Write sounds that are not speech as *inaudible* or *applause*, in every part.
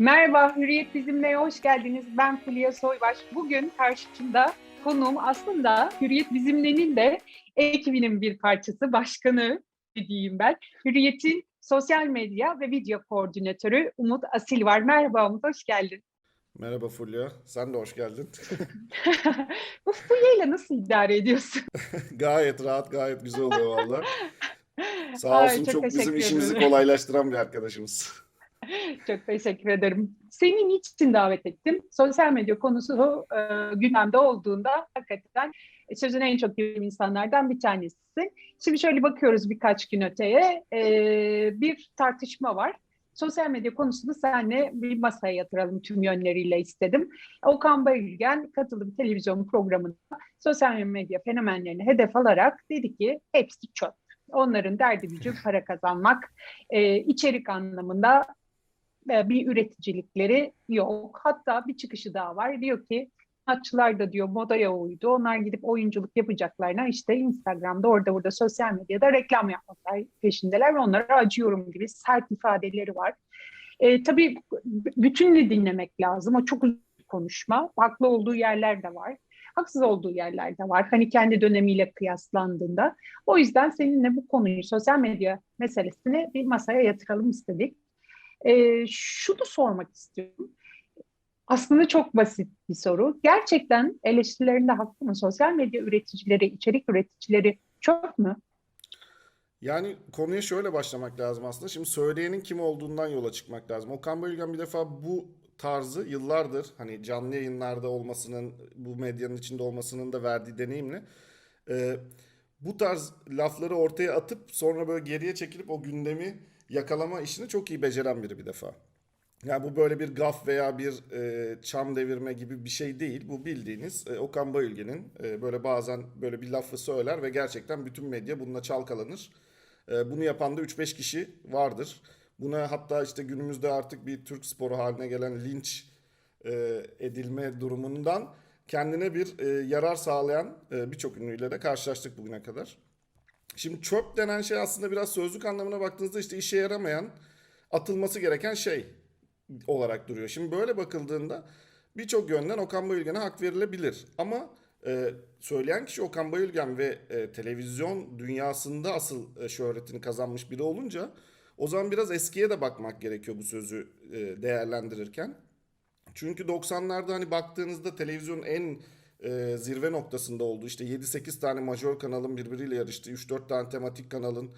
Merhaba, Hürriyet Bizimle'ye hoş geldiniz. Ben Fulya Soybaş. Bugün karşımda konuğum aslında Hürriyet Bizimle'nin de ekibinin bir parçası, başkanı diyeyim ben. Hürriyet'in sosyal medya ve video koordinatörü Umut Asil var. Merhaba Umut, hoş geldin. Merhaba Fulya, sen de hoş geldin. *laughs* Bu Fulya'yla nasıl idare ediyorsun? *laughs* Gayet rahat, gayet güzel oluyor valla. *laughs* Sağ Ay, olsun çok çok bizim işimizi kolaylaştıran bir arkadaşımız. *laughs* Çok teşekkür ederim. Senin için davet ettim. Sosyal medya konusu e, gündemde olduğunda hakikaten sözüne en çok güven insanlardan bir tanesisin. Şimdi şöyle bakıyoruz birkaç gün öteye. E, bir tartışma var. Sosyal medya konusunu seninle bir masaya yatıralım tüm yönleriyle istedim. Okan Bayülgen katıldı bir televizyon programında sosyal medya fenomenlerini hedef alarak dedi ki hepsi çöp. Onların derdi gücü para kazanmak, e, içerik anlamında bir üreticilikleri yok. Hatta bir çıkışı daha var. Diyor ki sanatçılar da diyor modaya uydu. Onlar gidip oyunculuk yapacaklarına işte Instagram'da orada burada sosyal medyada reklam yapmaklar peşindeler ve onlara acıyorum gibi sert ifadeleri var. E, tabii b- bütününü dinlemek lazım. O çok uzun konuşma. Haklı olduğu yerler de var. Haksız olduğu yerler de var. Hani kendi dönemiyle kıyaslandığında. O yüzden seninle bu konuyu, sosyal medya meselesini bir masaya yatıralım istedik. Ee, şunu sormak istiyorum. Aslında çok basit bir soru. Gerçekten eleştirilerinde haklı mı? Sosyal medya üreticileri, içerik üreticileri çöp mü? Yani konuya şöyle başlamak lazım aslında. Şimdi söyleyenin kim olduğundan yola çıkmak lazım. Okan Bayülgen bir defa bu tarzı yıllardır hani canlı yayınlarda olmasının, bu medyanın içinde olmasının da verdiği deneyimle e, bu tarz lafları ortaya atıp sonra böyle geriye çekilip o gündemi yakalama işini çok iyi beceren biri bir defa. Yani bu böyle bir gaf veya bir e, çam devirme gibi bir şey değil. Bu bildiğiniz e, Okan Bayülgen'in e, böyle bazen böyle bir lafı söyler ve gerçekten bütün medya bununla çalkalanır. E, bunu yapan da 3-5 kişi vardır. Buna hatta işte günümüzde artık bir Türk sporu haline gelen linç e, edilme durumundan kendine bir e, yarar sağlayan e, birçok ünlüyle de karşılaştık bugüne kadar. Şimdi çöp denen şey aslında biraz sözlük anlamına baktığınızda işte işe yaramayan, atılması gereken şey olarak duruyor. Şimdi böyle bakıldığında birçok yönden Okan Bayülgen'e hak verilebilir. Ama e, söyleyen kişi Okan Bayülgen ve e, televizyon dünyasında asıl e, şöhretini kazanmış biri olunca o zaman biraz eskiye de bakmak gerekiyor bu sözü e, değerlendirirken. Çünkü 90'larda hani baktığınızda televizyonun en e, zirve noktasında olduğu işte 7-8 tane majör kanalın birbiriyle yarıştığı, 3-4 tane tematik kanalın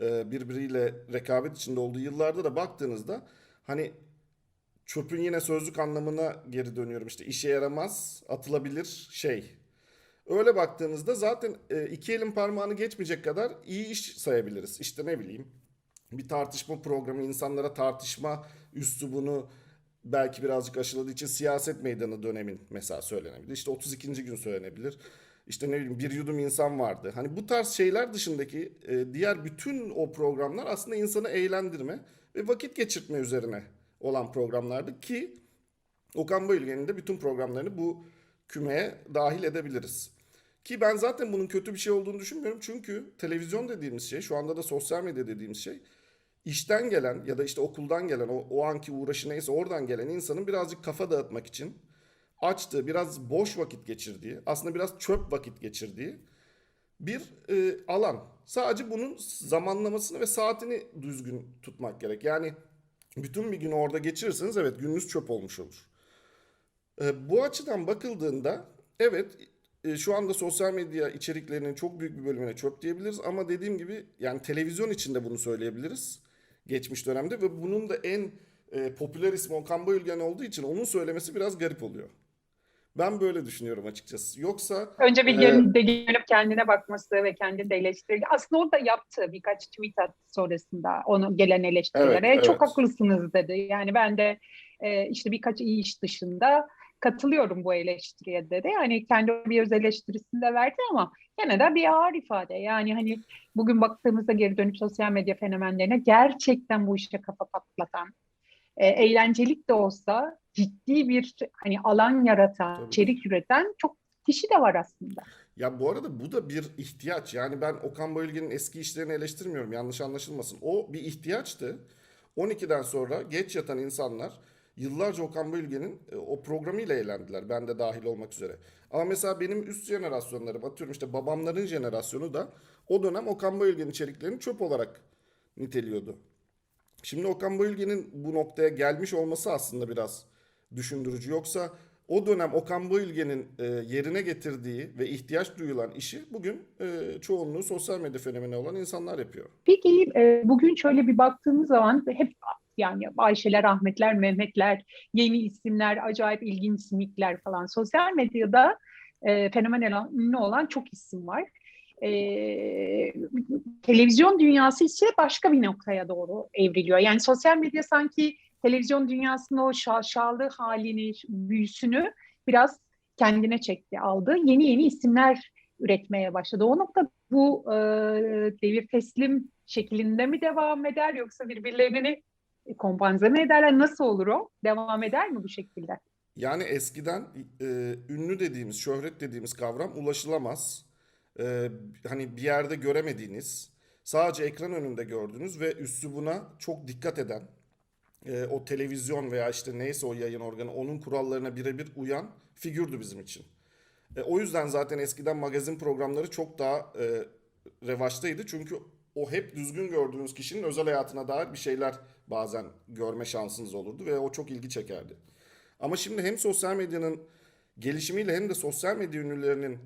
e, birbiriyle rekabet içinde olduğu yıllarda da baktığınızda hani çöpün yine sözlük anlamına geri dönüyorum işte işe yaramaz, atılabilir şey. Öyle baktığınızda zaten e, iki elin parmağını geçmeyecek kadar iyi iş sayabiliriz. İşte ne bileyim bir tartışma programı insanlara tartışma üslubunu belki birazcık aşıladığı için siyaset meydanı dönemin mesela söylenebilir. İşte 32. gün söylenebilir. İşte ne bileyim bir yudum insan vardı. Hani bu tarz şeyler dışındaki e, diğer bütün o programlar aslında insanı eğlendirme ve vakit geçirtme üzerine olan programlardı ki Okan Bayülgen'in de bütün programlarını bu kümeye dahil edebiliriz. Ki ben zaten bunun kötü bir şey olduğunu düşünmüyorum. Çünkü televizyon dediğimiz şey, şu anda da sosyal medya dediğimiz şey, işten gelen ya da işte okuldan gelen, o, o anki uğraşı neyse oradan gelen insanın birazcık kafa dağıtmak için açtığı, biraz boş vakit geçirdiği, aslında biraz çöp vakit geçirdiği bir e, alan. Sadece bunun zamanlamasını ve saatini düzgün tutmak gerek. Yani bütün bir günü orada geçirirseniz evet gününüz çöp olmuş olur. E, bu açıdan bakıldığında evet e, şu anda sosyal medya içeriklerinin çok büyük bir bölümüne çöp diyebiliriz ama dediğim gibi yani televizyon içinde bunu söyleyebiliriz geçmiş dönemde ve bunun da en e, popüler ismi Okan Bayülgen olduğu için onun söylemesi biraz garip oluyor. Ben böyle düşünüyorum açıkçası. Yoksa Önce bir e, gelip gelip kendine bakması ve kendini de eleştirdi. Aslında o da yaptı birkaç tweet attı sonrasında onu gelen evet eleştirilere. Çok evet haklısınız dedi. Yani ben de e, işte birkaç iyi iş dışında katılıyorum bu eleştiriye dedi. Yani kendi bir öz eleştirisini de verdi ama gene de bir ağır ifade. Yani hani bugün baktığımızda geri dönüp sosyal medya fenomenlerine gerçekten bu işe kafa patlatan, e, eğlencelik de olsa ciddi bir hani alan yaratan, tabii içerik üreten çok kişi de var aslında. Ya bu arada bu da bir ihtiyaç. Yani ben Okan Bayülgen'in eski işlerini eleştirmiyorum. Yanlış anlaşılmasın. O bir ihtiyaçtı. 12'den sonra geç yatan insanlar yıllarca Okan Bayülgen'in e, o programıyla eğlendiler. Ben de dahil olmak üzere. Ama mesela benim üst jenerasyonlarım atıyorum işte babamların jenerasyonu da o dönem Okan Bayülgen içeriklerini çöp olarak niteliyordu. Şimdi Okan Bayülgen'in bu noktaya gelmiş olması aslında biraz düşündürücü. Yoksa o dönem Okan Bayülgen'in e, yerine getirdiği ve ihtiyaç duyulan işi bugün e, çoğunluğu sosyal medya fenomeni olan insanlar yapıyor. Peki e, bugün şöyle bir baktığımız zaman hep yani Ayşeler, Ahmetler, Mehmetler, yeni isimler, acayip ilginç simikler falan. Sosyal medyada e, fenomen ünlü olan çok isim var. E, televizyon dünyası ise başka bir noktaya doğru evriliyor. Yani sosyal medya sanki televizyon dünyasının o şaşalı halini, büyüsünü biraz kendine çekti, aldı. Yeni yeni isimler üretmeye başladı. O nokta bu e, devir teslim şeklinde mi devam eder yoksa birbirlerini kompanze mi ederler? Nasıl olur o? Devam eder mi bu şekilde? Yani eskiden e, ünlü dediğimiz, şöhret dediğimiz kavram ulaşılamaz. E, hani bir yerde göremediğiniz, sadece ekran önünde gördüğünüz ve üslubuna çok dikkat eden, e, o televizyon veya işte neyse o yayın organı onun kurallarına birebir uyan figürdü bizim için. E, o yüzden zaten eskiden magazin programları çok daha e, revaçtaydı. Çünkü o hep düzgün gördüğünüz kişinin özel hayatına dair bir şeyler bazen görme şansınız olurdu ve o çok ilgi çekerdi. Ama şimdi hem sosyal medyanın gelişimiyle hem de sosyal medya ünlülerinin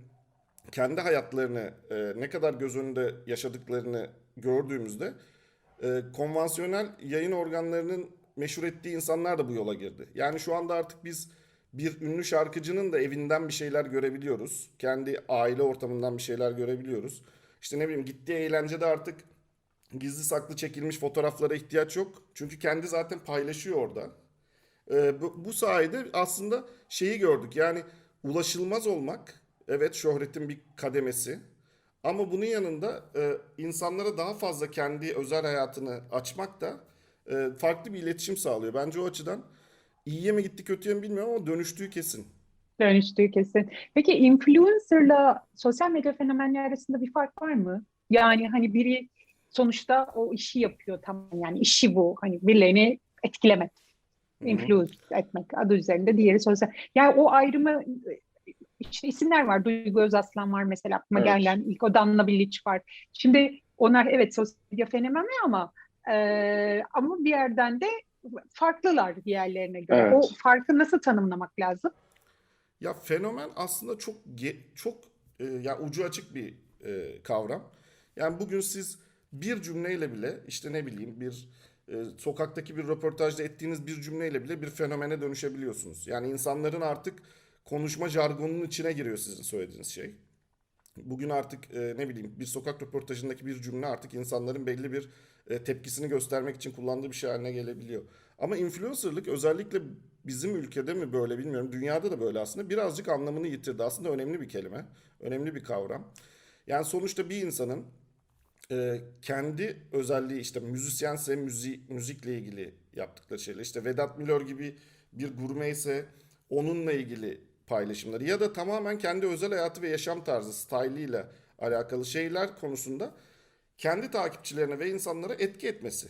kendi hayatlarını e, ne kadar göz önünde yaşadıklarını gördüğümüzde e, konvansiyonel yayın organlarının meşhur ettiği insanlar da bu yola girdi. Yani şu anda artık biz bir ünlü şarkıcının da evinden bir şeyler görebiliyoruz. Kendi aile ortamından bir şeyler görebiliyoruz. İşte ne bileyim gittiği eğlencede artık gizli saklı çekilmiş fotoğraflara ihtiyaç yok. Çünkü kendi zaten paylaşıyor orada. Ee, bu, bu sayede aslında şeyi gördük. Yani ulaşılmaz olmak evet şöhretin bir kademesi. Ama bunun yanında e, insanlara daha fazla kendi özel hayatını açmak da e, farklı bir iletişim sağlıyor. Bence o açıdan iyiye mi gitti kötüye mi bilmiyorum ama dönüştüğü kesin. Dönüştüğü kesin. Peki influencerla sosyal medya fenomenleri arasında bir fark var mı? Yani hani biri sonuçta o işi yapıyor tamam yani işi bu hani birilerini etkilemek, influence etmek adı üzerinde diğeri sosyal. Yani o ayrımı işte isimler var. Duygu Özaslan var mesela aklıma evet. gelen ilk o Danla Bilic var. Şimdi onlar evet sosyal medya fenomeni ama e, ama bir yerden de farklılar diğerlerine göre. Evet. O farkı nasıl tanımlamak lazım? Ya fenomen aslında çok çok e, ya ucu açık bir e, kavram. Yani bugün siz bir cümleyle bile işte ne bileyim bir e, sokaktaki bir röportajda ettiğiniz bir cümleyle bile bir fenomene dönüşebiliyorsunuz. Yani insanların artık konuşma jargonunun içine giriyor sizin söylediğiniz şey. Bugün artık e, ne bileyim bir sokak röportajındaki bir cümle artık insanların belli bir e, tepkisini göstermek için kullandığı bir şey haline gelebiliyor. Ama influencerlık özellikle bizim ülkede mi böyle bilmiyorum. Dünyada da böyle aslında. Birazcık anlamını yitirdi. Aslında önemli bir kelime. Önemli bir kavram. Yani sonuçta bir insanın e, kendi özelliği işte müzisyense müzi, müzikle ilgili yaptıkları şeyler. İşte Vedat Milor gibi bir gurme ise onunla ilgili paylaşımları ya da tamamen kendi özel hayatı ve yaşam tarzı, style'ıyla alakalı şeyler konusunda kendi takipçilerine ve insanlara etki etmesi.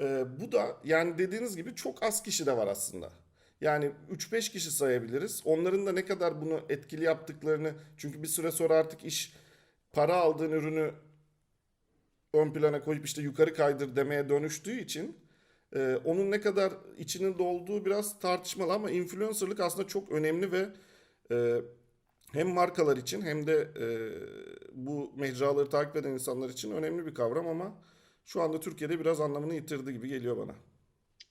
Ee, bu da yani dediğiniz gibi çok az kişi de var aslında. Yani 3-5 kişi sayabiliriz. Onların da ne kadar bunu etkili yaptıklarını çünkü bir süre sonra artık iş para aldığın ürünü ön plana koyup işte yukarı kaydır demeye dönüştüğü için e, onun ne kadar içinin dolduğu biraz tartışmalı ama influencerlık aslında çok önemli ve e, hem markalar için hem de e, bu mecraları takip eden insanlar için önemli bir kavram ama şu anda Türkiye'de biraz anlamını yitirdi gibi geliyor bana.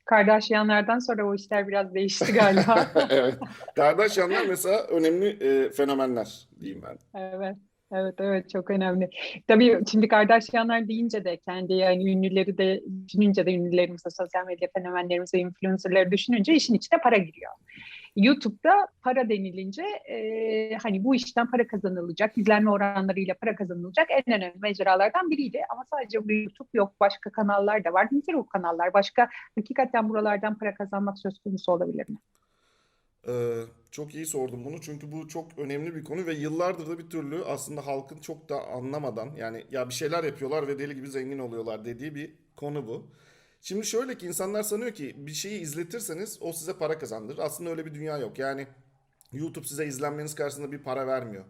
Kardashianlardan sonra o işler biraz değişti galiba. *laughs* evet. Kardashianlar mesela önemli e, fenomenler diyeyim ben. Evet. Evet evet çok önemli. Tabii şimdi Kardashianlar deyince de kendi yani ünlüleri de düşününce de ünlülerimize, sosyal medya fenomenlerimize, influencerları düşününce işin içine para giriyor. YouTube'da para denilince e, hani bu işten para kazanılacak, izlenme oranlarıyla para kazanılacak en önemli mecralardan biriydi. Ama sadece bu YouTube yok, başka kanallar da var. Nedir o kanallar? Başka hakikaten buralardan para kazanmak söz konusu olabilir mi? Ee, çok iyi sordum bunu çünkü bu çok önemli bir konu ve yıllardır da bir türlü aslında halkın çok da anlamadan yani ya bir şeyler yapıyorlar ve deli gibi zengin oluyorlar dediği bir konu bu. Şimdi şöyle ki insanlar sanıyor ki bir şeyi izletirseniz o size para kazandırır. Aslında öyle bir dünya yok. Yani YouTube size izlenmeniz karşısında bir para vermiyor.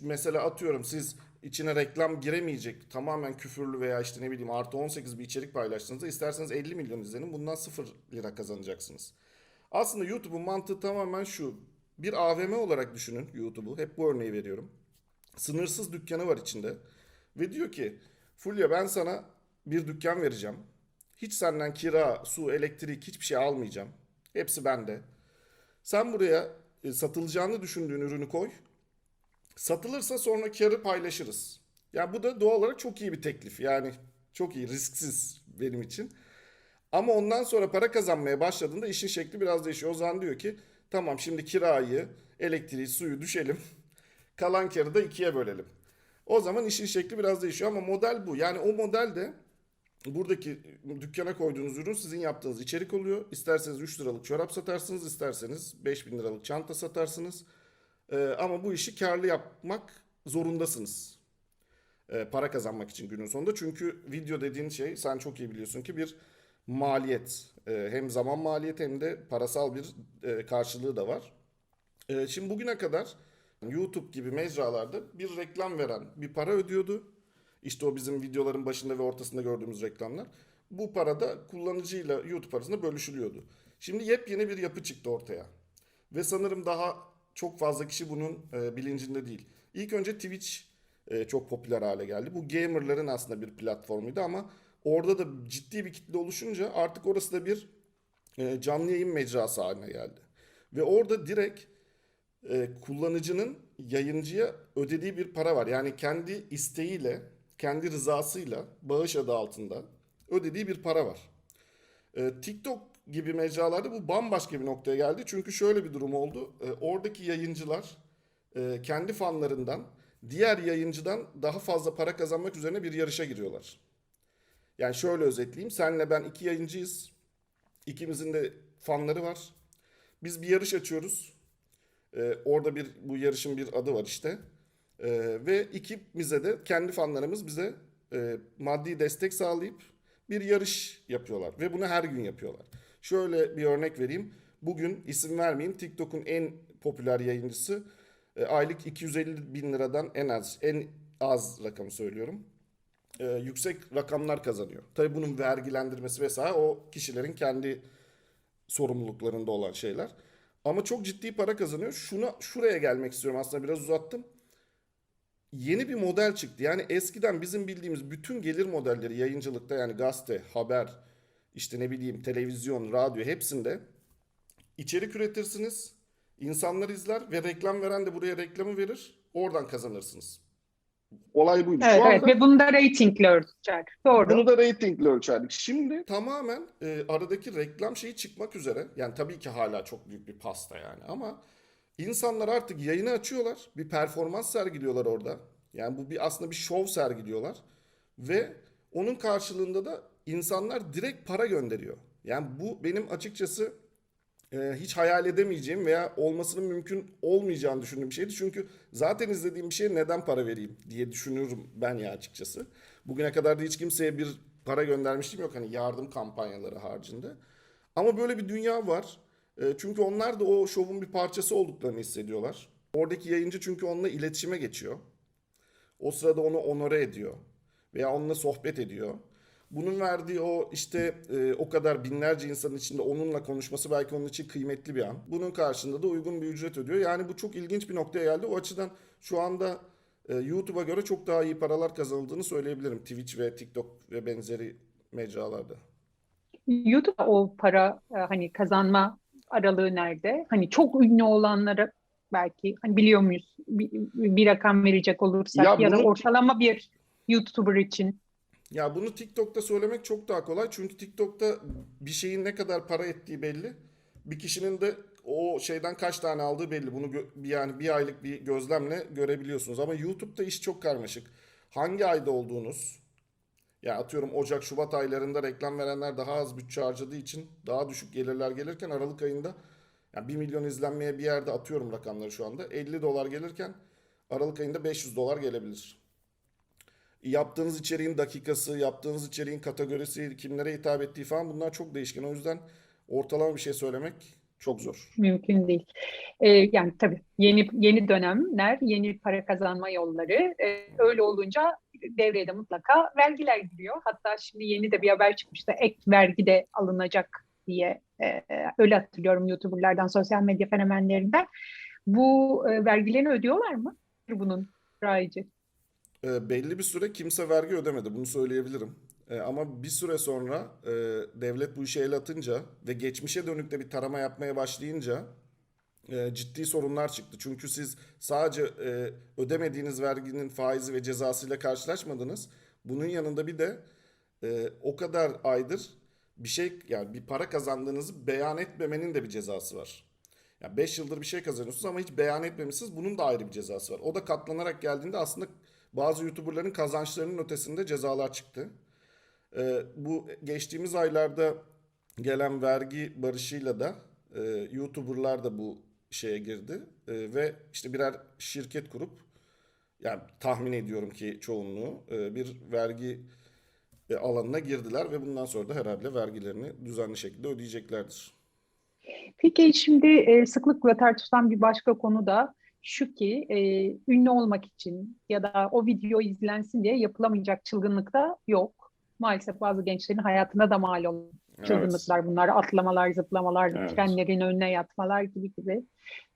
Mesela atıyorum siz içine reklam giremeyecek tamamen küfürlü veya işte ne bileyim artı 18 bir içerik paylaştığınızda isterseniz 50 milyon izlenin bundan 0 lira kazanacaksınız. Aslında YouTube'un mantığı tamamen şu. Bir AVM olarak düşünün YouTube'u. Hep bu örneği veriyorum. Sınırsız dükkanı var içinde. Ve diyor ki Fulya ben sana bir dükkan vereceğim. Hiç senden kira, su, elektrik hiçbir şey almayacağım. Hepsi bende. Sen buraya e, satılacağını düşündüğün ürünü koy. Satılırsa sonra karı paylaşırız. Ya bu da doğal olarak çok iyi bir teklif. Yani çok iyi, risksiz benim için. Ama ondan sonra para kazanmaya başladığında işin şekli biraz değişiyor. O zaman diyor ki tamam şimdi kirayı, elektriği, suyu düşelim. *laughs* Kalan karı da ikiye bölelim. O zaman işin şekli biraz değişiyor ama model bu. Yani o model de buradaki dükkana koyduğunuz ürün sizin yaptığınız içerik oluyor. İsterseniz 3 liralık çorap satarsınız, isterseniz 5000 liralık çanta satarsınız. Ee, ama bu işi karlı yapmak zorundasınız. Ee, para kazanmak için günün sonunda. Çünkü video dediğin şey sen çok iyi biliyorsun ki bir maliyet. Ee, hem zaman maliyeti hem de parasal bir e, karşılığı da var. Ee, şimdi bugüne kadar YouTube gibi mecralarda bir reklam veren bir para ödüyordu. İşte o bizim videoların başında ve ortasında gördüğümüz reklamlar. Bu para da kullanıcıyla YouTube arasında bölüşülüyordu. Şimdi yepyeni bir yapı çıktı ortaya. Ve sanırım daha çok fazla kişi bunun e, bilincinde değil. İlk önce Twitch e, çok popüler hale geldi. Bu gamerların aslında bir platformuydu ama orada da ciddi bir kitle oluşunca artık orası da bir e, canlı yayın mecrası haline geldi. Ve orada direkt e, kullanıcının yayıncıya ödediği bir para var. Yani kendi isteğiyle, kendi rızasıyla bağış adı altında ödediği bir para var. E, TikTok gibi mecralarda bu bambaşka bir noktaya geldi. Çünkü şöyle bir durum oldu. E, oradaki yayıncılar e, kendi fanlarından diğer yayıncıdan daha fazla para kazanmak üzerine bir yarışa giriyorlar. Yani şöyle özetleyeyim. Senle ben iki yayıncıyız. İkimizin de fanları var. Biz bir yarış açıyoruz. Ee, orada bir bu yarışın bir adı var işte. Ee, ve ikimize de kendi fanlarımız bize e, maddi destek sağlayıp bir yarış yapıyorlar. Ve bunu her gün yapıyorlar. Şöyle bir örnek vereyim. Bugün isim vermeyeyim. TikTok'un en popüler yayıncısı e, aylık 250 bin liradan en az en az rakamı söylüyorum. E, yüksek rakamlar kazanıyor. Tabii bunun vergilendirmesi vesaire o kişilerin kendi sorumluluklarında olan şeyler. Ama çok ciddi para kazanıyor. Şuna şuraya gelmek istiyorum aslında biraz uzattım. Yeni bir model çıktı. Yani eskiden bizim bildiğimiz bütün gelir modelleri yayıncılıkta yani gazete, haber, işte ne bileyim televizyon, radyo hepsinde içerik üretirsiniz. insanlar izler ve reklam veren de buraya reklamı verir. Oradan kazanırsınız. Olay buydu. Evet, Şu evet. anda Ve bunu da reytingle ölçer. Doğru. bunu da reytingle ölçerdik. Şimdi tamamen e, aradaki reklam şeyi çıkmak üzere. Yani tabii ki hala çok büyük bir pasta yani ama insanlar artık yayını açıyorlar. Bir performans sergiliyorlar orada. Yani bu bir aslında bir şov sergiliyorlar. Ve onun karşılığında da insanlar direkt para gönderiyor. Yani bu benim açıkçası e, hiç hayal edemeyeceğim veya olmasının mümkün olmayacağını düşündüğüm bir şeydi. Çünkü zaten izlediğim bir şeye neden para vereyim diye düşünüyorum ben ya açıkçası. Bugüne kadar da hiç kimseye bir para göndermiştim yok hani yardım kampanyaları haricinde. Ama böyle bir dünya var. E, çünkü onlar da o şovun bir parçası olduklarını hissediyorlar. Oradaki yayıncı çünkü onunla iletişime geçiyor. O sırada onu onore ediyor veya onunla sohbet ediyor. Bunun verdiği o işte e, o kadar binlerce insanın içinde onunla konuşması belki onun için kıymetli bir an. Bunun karşında da uygun bir ücret ödüyor. Yani bu çok ilginç bir noktaya geldi. O açıdan şu anda e, YouTube'a göre çok daha iyi paralar kazanıldığını söyleyebilirim. Twitch ve TikTok ve benzeri mecralarda. YouTube o para e, hani kazanma aralığı nerede? Hani çok ünlü olanlara belki hani biliyor muyuz bir, bir rakam verecek olursak Ya ya, da bunu- ortalama bir YouTuber için. Ya bunu TikTok'ta söylemek çok daha kolay. Çünkü TikTok'ta bir şeyin ne kadar para ettiği belli. Bir kişinin de o şeyden kaç tane aldığı belli. Bunu bir- yani bir aylık bir gözlemle görebiliyorsunuz. Ama YouTube'da iş çok karmaşık. Hangi ayda olduğunuz, ya atıyorum Ocak, Şubat aylarında reklam verenler daha az bütçe harcadığı için daha düşük gelirler gelirken Aralık ayında yani 1 milyon izlenmeye bir yerde atıyorum rakamları şu anda 50 dolar gelirken Aralık ayında 500 dolar gelebilir. Yaptığınız içeriğin dakikası, yaptığınız içeriğin kategorisi, kimlere hitap ettiği falan bunlar çok değişken. O yüzden ortalama bir şey söylemek çok zor. Mümkün değil. Ee, yani tabii yeni yeni dönemler, yeni para kazanma yolları. Ee, öyle olunca devreye de mutlaka vergiler giriyor. Hatta şimdi yeni de bir haber çıkmıştı. Ek vergi de alınacak diye e, öyle hatırlıyorum YouTuber'lardan, sosyal medya fenomenlerinden. Bu e, vergilerini ödüyorlar mı bunun rayici? E, belli bir süre kimse vergi ödemedi. Bunu söyleyebilirim. E, ama bir süre sonra e, devlet bu işe el atınca ve geçmişe dönük de bir tarama yapmaya başlayınca e, ciddi sorunlar çıktı. Çünkü siz sadece e, ödemediğiniz verginin faizi ve cezasıyla karşılaşmadınız. Bunun yanında bir de e, o kadar aydır bir şey yani bir para kazandığınızı beyan etmemenin de bir cezası var. Yani 5 yıldır bir şey kazanıyorsunuz ama hiç beyan etmemişsiniz. Bunun da ayrı bir cezası var. O da katlanarak geldiğinde aslında bazı YouTuber'ların kazançlarının ötesinde cezalar çıktı. Ee, bu geçtiğimiz aylarda gelen vergi barışıyla da e, YouTuber'lar da bu şeye girdi E, ve işte birer şirket kurup yani tahmin ediyorum ki çoğunluğu e, bir vergi e, alanına girdiler ve bundan sonra da herhalde vergilerini düzenli şekilde ödeyeceklerdir. Peki şimdi e, sıklıkla tartışılan bir başka konu da şu ki e, ünlü olmak için ya da o video izlensin diye yapılamayacak çılgınlık da yok. Maalesef bazı gençlerin hayatına da mal olan çılgınlıklar bunlar. Atlamalar, zıplamalar, Evet. trenlerin önüne yatmalar gibi gibi.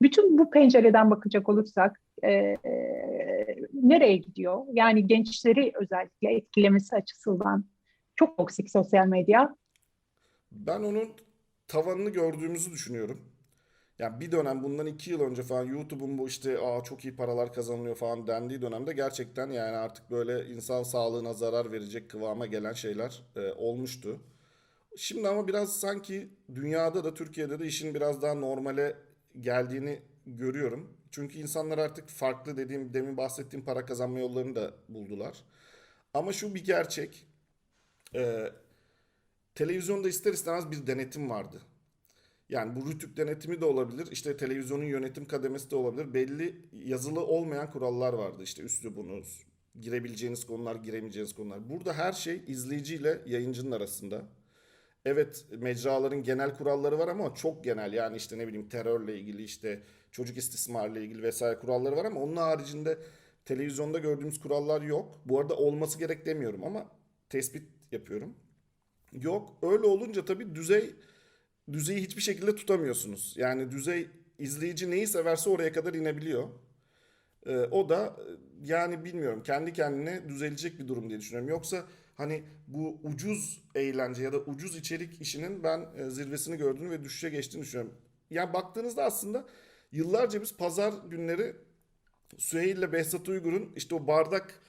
Bütün bu pencereden bakacak olursak e, e, nereye gidiyor? Yani gençleri özellikle etkilemesi açısından çok toksik sosyal medya. Ben onun tavanını gördüğümüzü düşünüyorum. Yani bir dönem bundan iki yıl önce falan YouTube'un bu işte Aa, çok iyi paralar kazanılıyor falan dendiği dönemde gerçekten yani artık böyle insan sağlığına zarar verecek kıvama gelen şeyler e, olmuştu. Şimdi ama biraz sanki dünyada da Türkiye'de de işin biraz daha normale geldiğini görüyorum. Çünkü insanlar artık farklı dediğim demin bahsettiğim para kazanma yollarını da buldular. Ama şu bir gerçek. e, televizyonda ister istemez bir denetim vardı. Yani bu rütük denetimi de olabilir. İşte televizyonun yönetim kademesi de olabilir. Belli yazılı olmayan kurallar vardı. İşte üslubunuz, girebileceğiniz konular, giremeyeceğiniz konular. Burada her şey izleyiciyle yayıncının arasında. Evet mecraların genel kuralları var ama çok genel. Yani işte ne bileyim terörle ilgili işte çocuk istismarla ilgili vesaire kuralları var ama onun haricinde televizyonda gördüğümüz kurallar yok. Bu arada olması gerek demiyorum ama tespit yapıyorum. Yok. Öyle olunca tabii düzey düzeyi hiçbir şekilde tutamıyorsunuz. Yani düzey izleyici neyi severse oraya kadar inebiliyor. Ee, o da e, yani bilmiyorum kendi kendine düzelecek bir durum diye düşünüyorum. Yoksa hani bu ucuz eğlence ya da ucuz içerik işinin ben e, zirvesini gördüğünü ve düşüşe geçtiğini düşünüyorum. Yani baktığınızda aslında yıllarca biz pazar günleri Süheyl ile Behzat Uygur'un işte o bardak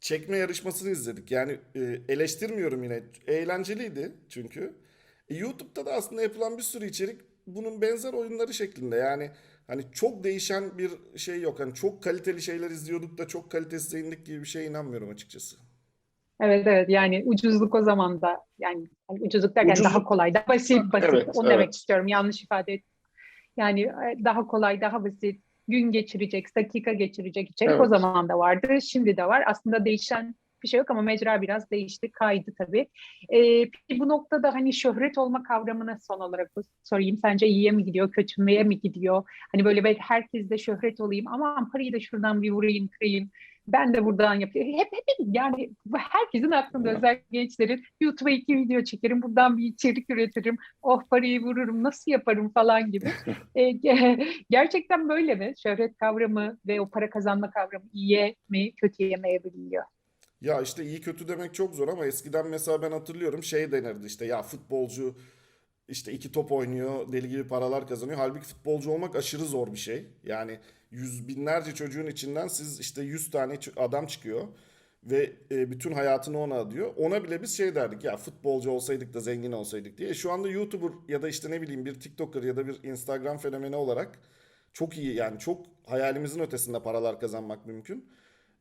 çekme yarışmasını izledik. Yani e, eleştirmiyorum yine. Eğlenceliydi çünkü. E, YouTube'da da aslında yapılan bir sürü içerik bunun benzer oyunları şeklinde. Yani hani çok değişen bir şey yok. Hani çok kaliteli şeyler izliyorduk da çok kalitesiz indik gibi bir şeye inanmıyorum açıkçası. Evet evet yani ucuzluk o zaman da yani hani ucuzluk derken Ucuzluk- daha kolay, daha basit basit Evet, onu demek evet. istiyorum yanlış ifade ettim. Yani e, daha kolay, daha basit gün geçirecek, dakika geçirecek içerik o Evet. zaman da vardı, şimdi de var. Aslında değişen bir şey yok ama mecra biraz değişti, kaydı tabii. Peki bu noktada hani şöhret olma kavramını son olarak sorayım. Sence iyiye mi gidiyor, kötüye mi gidiyor? Hani böyle ben herkes de şöhret olayım, aman parayı da şuradan bir vurayım, kırayım. Ben de buradan yapıyorum. Hep, hep yani herkesin aklında özellikle gençlerin YouTube'a iki video çekerim, buradan bir içerik üretirim, oh parayı vururum, nasıl yaparım falan gibi. *laughs* E, ge- gerçekten böyle mi? Şöhret kavramı ve o para kazanma kavramı iyiye mi, kötüye mi evriliyor? Ya işte iyi kötü demek çok zor ama eskiden mesela ben hatırlıyorum şey denirdi işte ya futbolcu işte iki top oynuyor deli gibi paralar kazanıyor. Halbuki futbolcu olmak aşırı zor bir şey. Yani yüz binlerce çocuğun içinden siz işte 100 tane adam çıkıyor ve e, bütün hayatını ona adıyor. Ona bile biz şey derdik ya futbolcu olsaydık da zengin olsaydık diye. Şu anda YouTuber ya da işte ne bileyim bir TikToker ya da bir Instagram fenomeni olarak çok iyi yani çok hayalimizin ötesinde paralar kazanmak mümkün.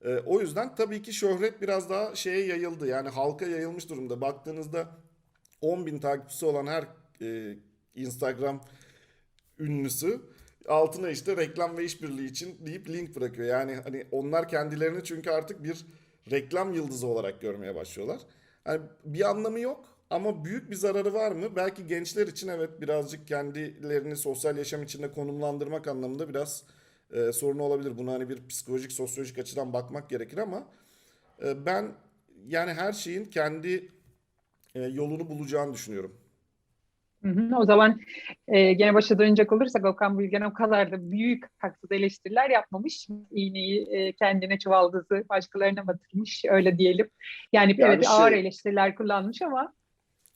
Ee, o yüzden tabii ki şöhret biraz daha şeye yayıldı. Yani halka yayılmış durumda. Baktığınızda 10 bin takipçisi olan her e, Instagram ünlüsü altına işte reklam ve işbirliği için deyip link bırakıyor. Yani hani onlar kendilerini çünkü artık bir reklam yıldızı olarak görmeye başlıyorlar. Yani bir anlamı yok ama büyük bir zararı var mı? Belki gençler için evet birazcık kendilerini sosyal yaşam içinde konumlandırmak anlamında biraz e, sorun olabilir. Buna hani bir psikolojik, sosyolojik açıdan bakmak gerekir ama e, ben yani her şeyin kendi e, yolunu bulacağını düşünüyorum. Hı hı. O zaman e, gene başa dönecek olursak Okan Bilgen o kadar da büyük haksız eleştiriler yapmamış. İğneyi e, kendine çuvaldızı başkalarına batırmış öyle diyelim. Yani, Yani evet şey- ağır eleştiriler kullanmış ama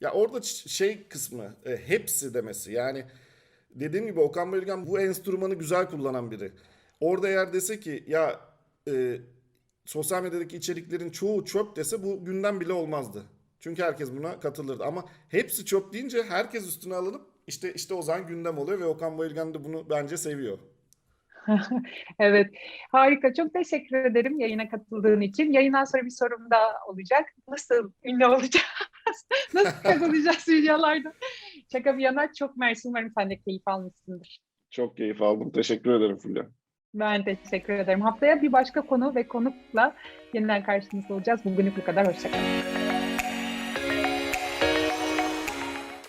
Ya orada şey kısmı, e, hepsi demesi. Yani dediğim gibi Okan Bayülgen bu enstrümanı güzel kullanan biri. Orada eğer dese ki ya e, sosyal medyadaki içeriklerin çoğu çöp dese bu gündem bile olmazdı. Çünkü herkes buna katılırdı. Ama hepsi çöp deyince herkes üstüne alınıp işte işte o zaman gündem oluyor ve Okan Bayülgen de bunu bence seviyor. *laughs* evet harika çok teşekkür ederim yayına katıldığın için. Yayından sonra bir sorum daha olacak. Nasıl ünlü olacağız? *laughs* Nasıl kazanacağız *laughs* videolarda? Şaka bir yana çok mersi umarım sen de keyif almışsındır. Çok keyif aldım. Teşekkür ederim Fulya. Ben teşekkür ederim. Haftaya bir başka konu ve konukla yeniden karşınızda olacağız. Bugünlük bu kadar. Hoşçakalın.